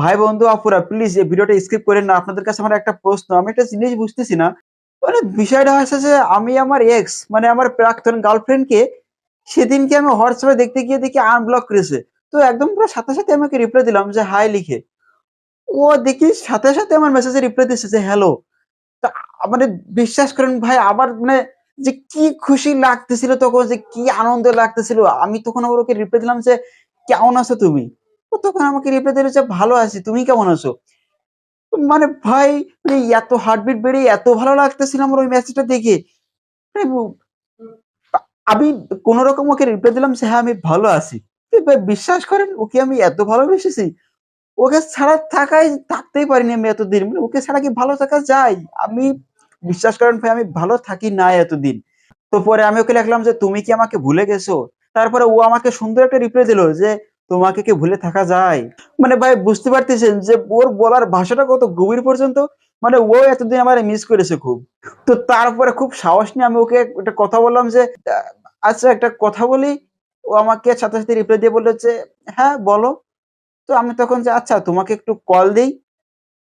ভাই বন্ধু, আপুরা প্লিজ এই ভিডিওটা স্কিপ করেন না। আপনাদের কাছে আমার একটা প্রশ্ন, আমি একটা জিনিস বুঝতেছি না। মানে বিষয়টা হচ্ছে যে আমি আমার এক্স মানে আমার প্রাক্তন গার্লফ্রেন্ডকে সেদিনকে আমি হোয়াটসঅ্যাপে দেখতে গিয়ে দেখি আনব্লক করেছে। তো একদম পুরো সাথে সাথে আমাকে রিপ্লাই দিলাম যে হাই লিখে। ও দেখি সাথে সাথে আমার মেসেজে রিপ্লাই দিচ্ছে যে হ্যালো তা মানে বিশ্বাস করেন ভাই আবার মানে যে কি খুশি লাগতেছিল তখন, যে কি আনন্দ লাগতেছিল, আমি তখন ওকে রিপ্লাই দিলাম যে, কেমন আছো তুমি? তখন আমাকে রিপ্লাই দিল যে, ভালো আছি, তুমি কেমন আছো? মানে ভাই মানে এত হার্টবিট বেড়ে এত ভালো লাগতেছিল আমার ওই মেসেজটা দেখে। মানে আমি কোন রকম ওকে রিপ্লাই দিলাম যে হ্যাঁ আমি ভালো আছি। বিশ্বাস করেন, ওকে আমি এত ভালোবেসেছি। ওকে ছাড়া থাকাই, থাকতেই পারিনি আমি এতদিন। মানে ওকে ছাড়া কি ভালো থাকা যায়? আমি বিশ্বাস করেন ভাই, আমি ভালো থাকি না এতদিন। তো পরে আমি ওকে লিখলাম যে, তুমি কি আমাকে ভুলে গেছো? তারপরে ও আমাকে সুন্দর একটা রিপ্লাই দিল যে তোমাকে কি ভুলে থাকা যায়? মানে ভাই, বুঝতে পারতেছেন যে ওর বলার ভাষাটা কত গভীর পর্যন্ত? মানে ও এতদিন আমার মিস করেছে খুব। তো তারপরে খুব সাহস নিয়ে আমি ওকে একটা কথা বললাম যে আচ্ছা একটা কথা বলি। ও আমাকে সাথে সাথে রিপ্লাই দিয়ে বলল যে হ্যাঁ বলো। তো আমি তখন যে আচ্ছা তোমাকে একটু কল দিই।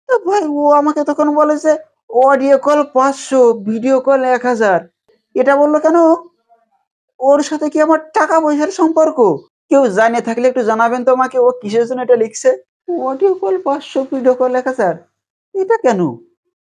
তো ভাই, ও আমাকে তখন বলে যে অডিও কল পাঁচশো ভিডিও কল এক হাজার। এটা বলল কেন? ওর সাথে কি আমার টাকা পয়সার সম্পর্ক? কেউ জানে থাকলে একটু জানাবেন তো আমাকে, ও কিসের জন্য এটা লিখছে? অডিও কল পাঁচশো ভিডিও কল লেখা, স্যার। এটা কেন?